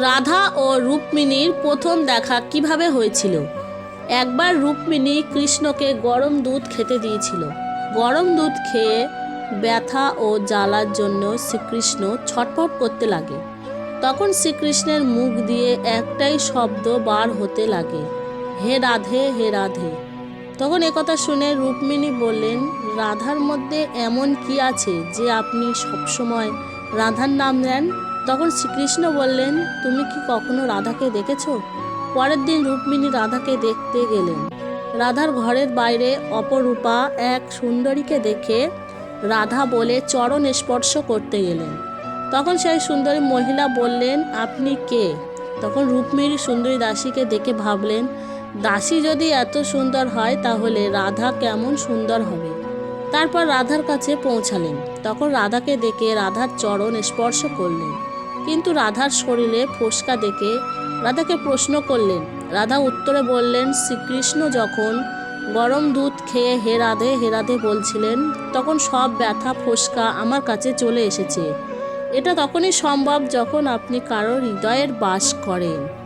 রাধা ও রুক্মিণীর প্রথম দেখা কীভাবে হয়েছিল? একবার রুক্মিণী কৃষ্ণকে গরম দুধ খেতে দিয়েছিল। গরম দুধ খেয়ে ব্যথা ও জ্বালার জন্য শ্রীকৃষ্ণ ছটফট করতে লাগে। তখন শ্রীকৃষ্ণের মুখ দিয়ে একটাই শব্দ বার হতে লাগে, হে রাধে হে রাধে। তখন একথা শুনে রুক্মিণী বললেন, রাধার মধ্যে এমন কি আছে যে আপনি সবসময় রাধার নাম নেন? তখন শ্রীকৃষ্ণ বললেন, তুমি কি কখনো রাধাকে দেখেছ? পরের দিন রুক্মিণী রাধাকে দেখতে গেলেন। রাধার ঘরের বাইরে অপরূপা এক সুন্দরীকে দেখে রাধা বলে চরণ স্পর্শ করতে গেলেন। তখন সেই সুন্দরী মহিলা বললেন, আপনি কে? তখন রুক্মিণী সুন্দরী দাসীকে দেখে ভাবলেন, দাসী যদি এত সুন্দর হয় তাহলে রাধা কেমন সুন্দর হবে? তারপর রাধার কাছে পৌঁছালেন। তখন রাধাকে দেখে রাধার চরণ স্পর্শ করলেন। কিন্তু রাধার শরীরে ফোসকা দেখে রাধাকে প্রশ্ন করলেন। রাধা উত্তরে বললেন, শ্রীকৃষ্ণ যখন গরম দুধ খেয়ে হে রাধে হে রাধে বলছিলেন, তখন সব ব্যথা, ফোসকা আমার কাছে চলে এসেছে। এটা তখনই সম্ভব যখন আপনি কারোর হৃদয়ের বাস করেন।